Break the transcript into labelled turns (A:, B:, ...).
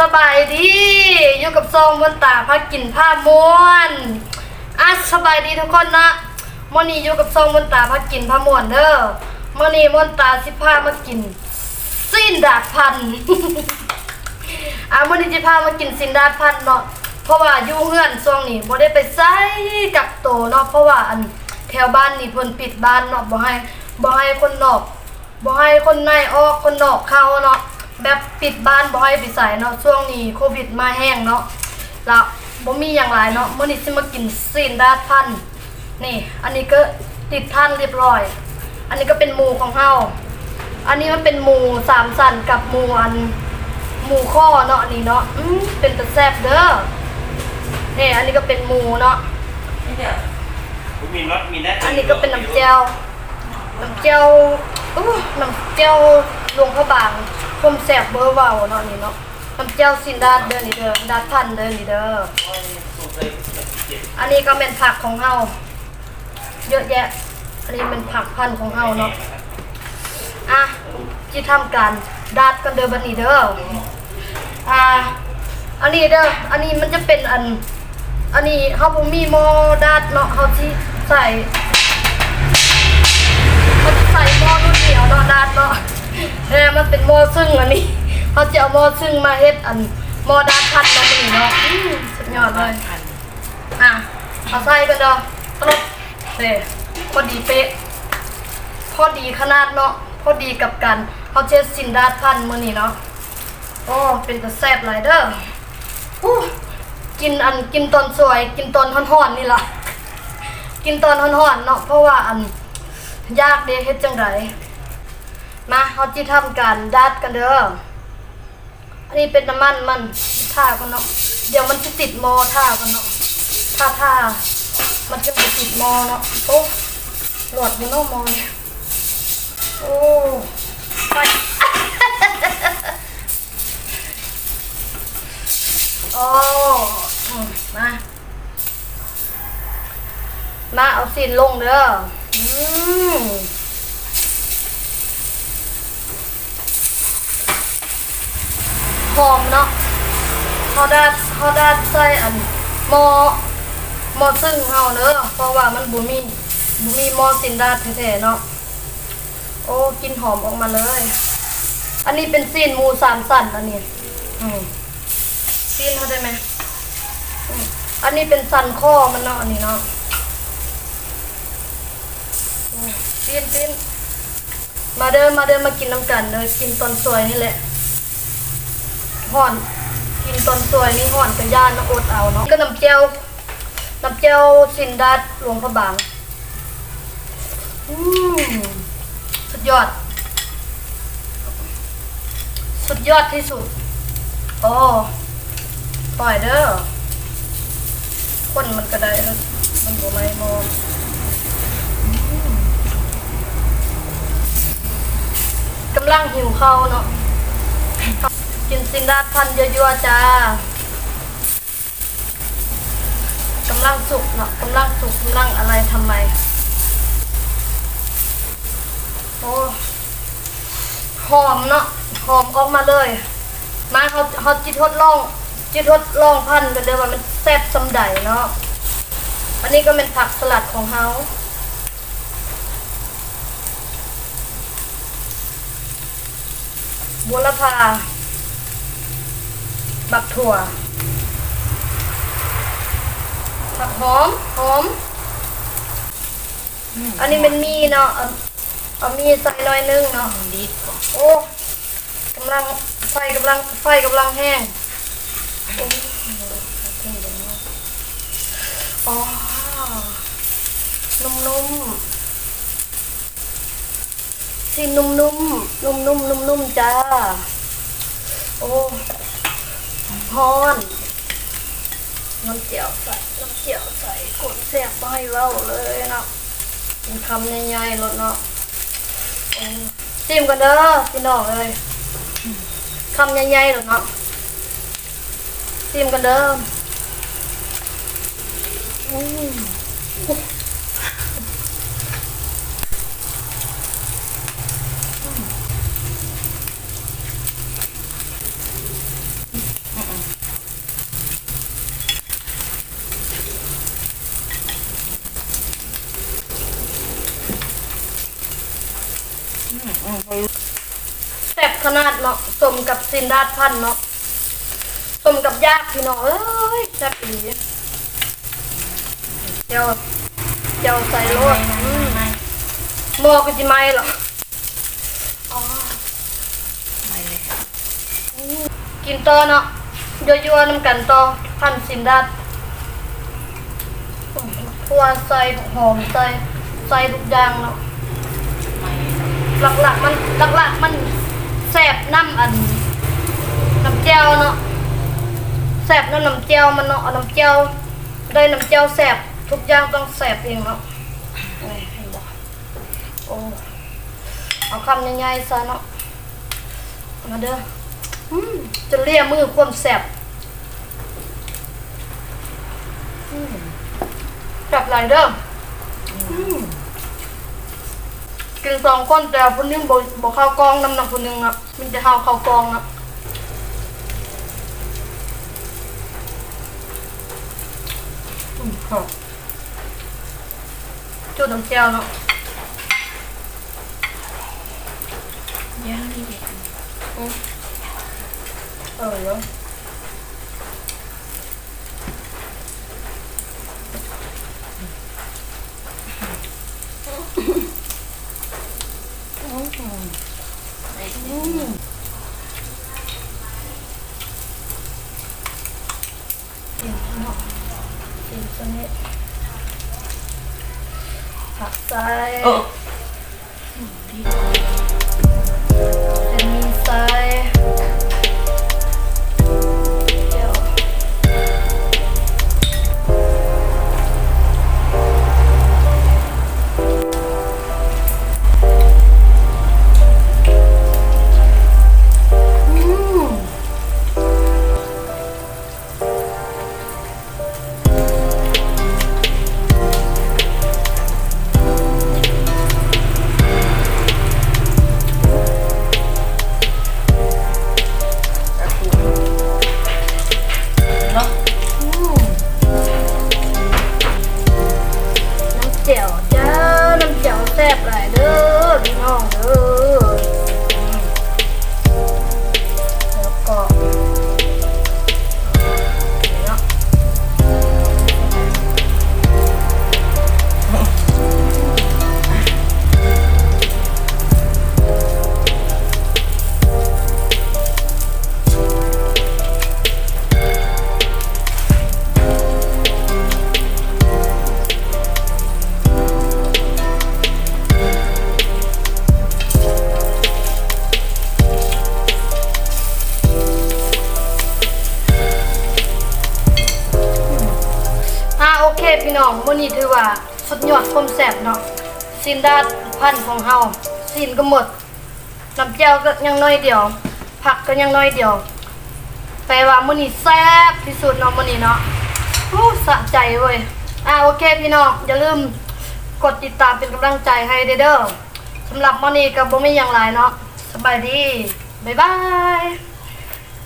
A: สบายดีอยู่กับซองบนตาพักกินผ้าม้วนอะสบายดีทุกคนนะมื่อนี้อยู่กับซองบนตาพักกินผ้าม้วนเด้อมื่อนี้มนตาสิพามากินสิ้นดาดพันอะมอนี้จะพามากินสิ้นดาดพันเนาะเพราะว่าอยู่เฮือนช่วงนี้บ่ได้ไปไสกักโตวเนาะเพราะว่าอันแถวบ้านนี่เพิ่นปิดบ้านเนาะบ่ให้บ่ให้คนนอกบ่ให้คนในออกคนนอกเข้าเนาะ แบบปิดบ้านบ่ให้ไปใส่เนาะช่วงนี้โควิดมาแห้งเนาะแล้วบ่มีอย่างไรเนาะมื้อนี้สิมากินซีนดาดพันธุ์นี่ อันนี้ก็ติดท่านเรียบร้อย อันนี้ก็เป็นหมูของเฮาอันนี้มันเป็นหมูสามสันกับหมูอันหมูข้อเนาะอันนี้เนาะอืมเป็นตะแซ่บเด้อนี่อันนี้ก็เป็นหมูเนาะ
B: มีรถมีได้
A: อันนี้ก็เป็นน้ำเจียวน้ำเจียวอู้น้ำเจียวหลวงพระบาง คมแสบเบอร์เบาเนาะนี่เนาะน้ำเจียวสินดาดเด้อนี่เด้อดาดพันเด้อนี่เด้ออันนี้ก็เป็นผักของเฮาเยอะแยะ อันนี้เป็นผักพันธุ์ของเฮาเนาะอะที่ทำการดาดกันเด้อบัดนี้เด้ออ่าอันนี้เด้ออันนี้มันจะเป็นอัน อันนี้เขาบ่มีหม้อดาดเนาะเขาที่ใส่เขาใส่หม้อรุ่นเดียวเนาะดาดเนาะ แต่มันเป็นหม้อซึ่งอันนี้เขาจะเอาหม้อซึ่งมาเฮ็ดอันหม้อดาพัดเนาะมันนี่เนาะอื้อสุดยอดเลยอะเอาใส่กันเด้อตลบเด้พอดีเป๊ะพอดีขนาดเนาะพอดีกับกันเขาเช็ดสินดาพันมื้อนี้เนาะโอ้เป็นตะแซ่บหลายเด้ออู้กินอันกินตอนสวย กินตอนฮ้อนๆนี่ล่ะกินตอนฮ้อนๆเนาะเพราะว่าอันยากเด้เฮ็ดจังได มาเฮาจิทำการดัดกันเด้อ อันนี้เป็นน้ำมันมันท่ากันเนาะ เดี๋ยวมันจะติดมอท่ากันเนาะท่าท่ามันจะไปติดมอเนาะ โอ้หลอดอยู่เนาะมอเนี่ยโอ้ไปโอ้มมามาเอาสินลงเด้อ อืมหอมเนาะ เขาได้เขาได้ใส่อันหมอหมอซึ่งเฮาเด้อเพราะว่ามันบ่มีบ่มีหมอสินดาแท้ๆเนาะโอ้กินหอมออกมาเลย อันนี้เป็นซีนหมูสามสันอันนี้อืมซีนเขาได้ไหมอืมอันนี้เป็นสันข้อมันเนาะอันนี้เนาะอืมซีนซีนมาเดินมาเดินมากินน้ำกันเลยกินตอนสวยนี่แหละห่อน กินตอนสวยนี่ห่อนกับย่านน้ำอดเอาเนาะก็น้ำเจียวน้ำเจียวสินดัดหลวงพระบางอืมสุดยอด สุดยอดที่สุดโอ้ปล่อยเด้อคนมันก็ได้เด้อมันบ่ไม่มองกำลังหิวข้าวเนาะ กินสินดาดพันยัวๆจ้ากำลังสุกเนาะกำลังสุกกำลังอะไรทำไมโอ้หอมเนาะหอมออกมาเลย มาเขาเขาจิตทดลองจิตทดลองพันกันเลยว่ามันแซ่บสำใดเนาะอันนี้ก็เป็นผักสลัดของเขาบัวละพา บักถั่วผักหอมหอม อันนี้เป็นมีเนาะเอาเอามีใส่หน่อยนึงเนาะ
C: ดีกว่า
A: โอ้กำลังไฟกำลังไฟกำลังแห้งโอ้อ๋อนุ่มๆสินุ่มๆนุ่มๆนุ่มๆจ้า โอ้ ฮอนน้ำเจียวใส่น้ำเจียวใส่กดแซ่บไม่เล่าเลยนะเป็นคำใหญ่ๆรสเนาะซิมกันเด้อพี่น้องเลยคำใหญ่ๆรอกเนาะซิมกันเด้อ แซ่บขนาดเนาะสมกับซินดาดพันเนาะสมกับยากพี่น้องเอ้ยแซ่บดีเดี๋ยวเดี๋ยวใส่โลดอืมหมอก็จะไหมหรออ๋อกินต่อเนาะยั่วๆน้ำกันต่อพันซินดาดทั่วใส่หอมใส่ใส่ทุกอย่างเนาะ หลักๆมันหลักๆมันแสบน้ำอันน้ำเจียวเนาะแสบน้ำน้ำเจียวมันเนาะน้ำเจียวได้น้ำเจียวแสบทุกอย่างต้องแสบเองเนาะโอ้เห็นบ่โอ้เอาคำใหญ่ๆซะเนาะมาเด้อจะเลี่ยมือความแสบอืมแสบหลายเด้อ กินสองคนแต่คนนึงบ่บ่เข้ากองน้ำหนักคนนึงอะมันจะเข้าเข้ากองอะอืมครับจุดน้ำเจียวเนาะ
C: ย่างนี่เด็ก
A: เออเนาะอืมกินเนาะ กินตัว
C: อ
A: งมื้อนี้ถือว่าสุดยอดความแซ่บเนาะซินดาดพันของเฮาซินก็หมดน้ำเจียวก็ยังน้อยเดียว ผักก็ยังน้อยเดียวแปลว่ามื้อนี้แซ่บที่สุดเนาะมื้อนี้เนาะโอ้สะใจเว้ยอ่าโอเคพี่น้องอย่าลืมกดติดตามเป็นกำลังใจให้เด้อเด้อสำหรับมื้อนี้ก็บ่มีหยังหลายเนาะสบายดีบ๊ายบาย